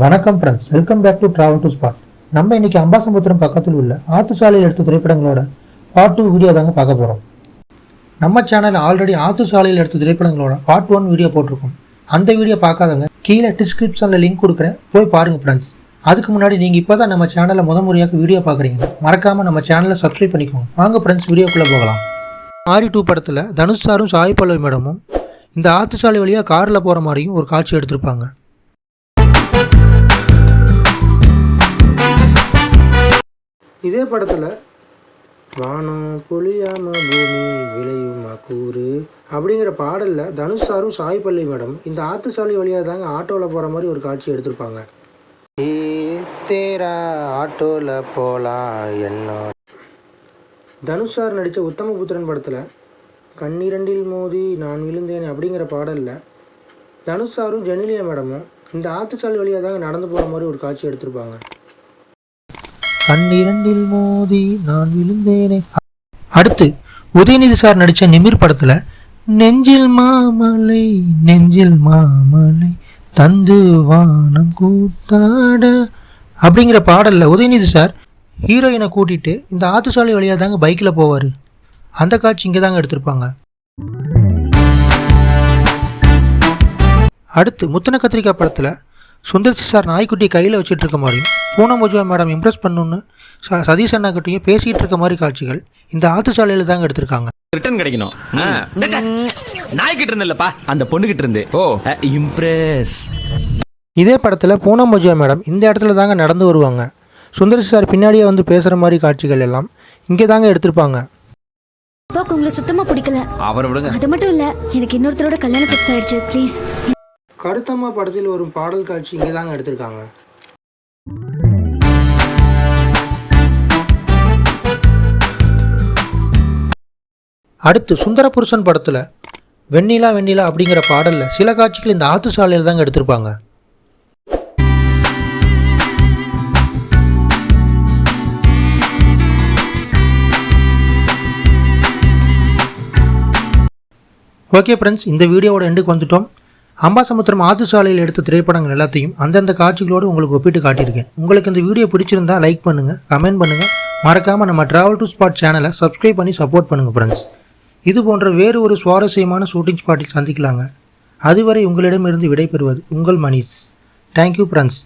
வணக்கம் friends welcome back to travel to spot நம்ம இன்னைக்கு அம்பாசமுத்திரம் பக்கத்தில் உள்ள ஆத்துசாலையில் எடுத்த திரைப்படங்களோட பார்ட் டூ வீடியோ தாங்க பார்க்க போகிறோம் நம்ம சேனலில் ஆல்ரெடி ஆத்துசாலையில் எடுத்த திரைப்படங்களோட பார்ட் ஒன் வீடியோ போட்டிருக்கோம். அந்த வீடியோ பார்க்காதவங்க கீழே டிஸ்கிரிப்ஷனில் லிங்க் கொடுக்குறேன். போய் பாருங்கள் ஃப்ரெண்ட்ஸ் அதுக்கு முன்னாடி நீங்கள் இப்போ தான் நம்ம சேனலை முத முறையாக வீடியோ பார்க்குறீங்க. மறக்காமல் நம்ம சேனலை சப்ஸ்கிரைப் பண்ணிக்கோங்க. வாங்க ஃப்ரெண்ட்ஸ் வீடியோக்குள்ளே போகலாம். ஆரி டூ படத்தில் தனுஷ் சாரும் சாய் பல்லவி மேடமும் இந்த ஆத்துசாலை வழியாக காரில் போகிற மாதிரியும் ஒரு காட்சி எடுத்திருப்பாங்க. இதே படத்தில் வானம் பொழியாம பூமி விளையுமா கூறு அப்படிங்கிற பாடலில் தனுஷ் சாரும் சாய் பள்ளி மேடம் இந்த ஆத்துச்சாலை வழியாக தாங்க ஆட்டோவில் போகிற மாதிரி ஒரு காட்சி எடுத்திருப்பாங்க. ஏ தேரா ஆட்டோவில் போலாம் என்ன? தனுஷ் சார் நடித்த உத்தமபுத்திரன் படத்தில் கண்ணிரண்டில் மோதி நான் விழுந்தேன் அப்படிங்கிற பாடலில் தனுஷ் சாரும் ஜெனிலியா மேடமும் இந்த ஆத்துச்சாலை வழியாக தாங்க நடந்து போகிற மாதிரி ஒரு காட்சி எடுத்திருப்பாங்க. கண்ணிரண்டில் மோதி நான் விழுந்தேனே. அடுத்து உதயநிதி சார் நடித்த நிமிர் படத்தில் நெஞ்சில் மாமலை நெஞ்சில் மாமலை தந்து வானம் கூத்தாட அப்படிங்கிற பாடலில் உதயநிதி சார் ஹீரோயினை கூட்டிகிட்டு இந்த ஆத்துசாலை வழியாக தாங்க பைக்கில் போவார். அந்த காட்சி இங்கே தாங்க எடுத்திருப்பாங்க. அடுத்து முத்தன கத்திரிக்காய் படத்தில் சுந்தர் சார் நாய்க்குட்டி கையில் வச்சுட்டு இருக்க மாதிரியும் பூனம் பூஜா மேடம் இம்ப்ரெஸ் பண்ணணுன்னு ச சதீஷ் அண்ணா கிட்டையும் பேசிகிட்டு இருக்க மாதிரி காட்சிகள் இந்த ஆத்துசாலையில் தாங்க எடுத்திருக்காங்க. ரிட்டர்ன் கிடைக்கணும். நாய்கிட்ட இருந்தல்லப்பா அந்த பொண்ணு கிட்ட இருந்து. ஓ. இம்ப்ரெஸ் இதே படத்தில் பூனம் பூஜா மேடம் இந்த இடத்துல தாங்க நடந்து வருவாங்க. சுந்தர் சார் பின்னாடியே வந்து பேசுகிற மாதிரி காட்சிகள் எல்லாம் இங்கே தாங்க எடுத்திருப்பாங்க. அப்பாவுக்கு உங்களை சுத்தமா பிடிக்கல. அவரை விடுங்க. அது மட்டும் இல்ல எனக்கு இன்னொருத்தரோட கல்யாணம் ஃபிக்ஸ் ஆயிடுச்சு ப்ளீஸ் கருத்தம்மா படத்தில் வரும் பாடல் காட்சி இங்கே தாங்க எடுத்திருக்காங்க. அடுத்து சுந்தரபுருஷன் படத்தில் வெண்ணிலா வெண்ணிலா அப்படிங்கிற பாடலில் சில காட்சிகள் இந்த ஆத்து சாலையில் தாங்க எடுத்திருப்பாங்க. ஓகே ஃப்ரெண்ட்ஸ் இந்த வீடியோவோட எண்டுக்கு வந்துட்டோம். அம்பாசமுத்திரம் ஆத்துசாலையில் எடுத்த திரைப்படங்கள் எல்லாத்தையும் அந்தந்த காட்சிகளோடு உங்களுக்கு ஒப்பிட்டு காட்டியிருக்கேன். உங்களுக்கு இந்த வீடியோ பிடிச்சிருந்தா லைக் பண்ணுங்கள் கமெண்ட் பண்ணுங்கள் மறக்காமல் நம்ம ட்ராவல் டு ஸ்பாட் சேனலை சப்ஸ்கிரைப் பண்ணி சப்போர்ட் பண்ணுங்கள் ஃப்ரெண்ட்ஸ் இது போன்ற வேறு ஒரு சுவாரஸ்யமான ஷூட்டிங் ஸ்பாட்டில் சந்திக்கலாங்க. அதுவரை உங்களிடமிருந்து விடைபெறுவது உங்கள் மணிஷ் தேங்க்யூ ஃப்ரெண்ட்ஸ்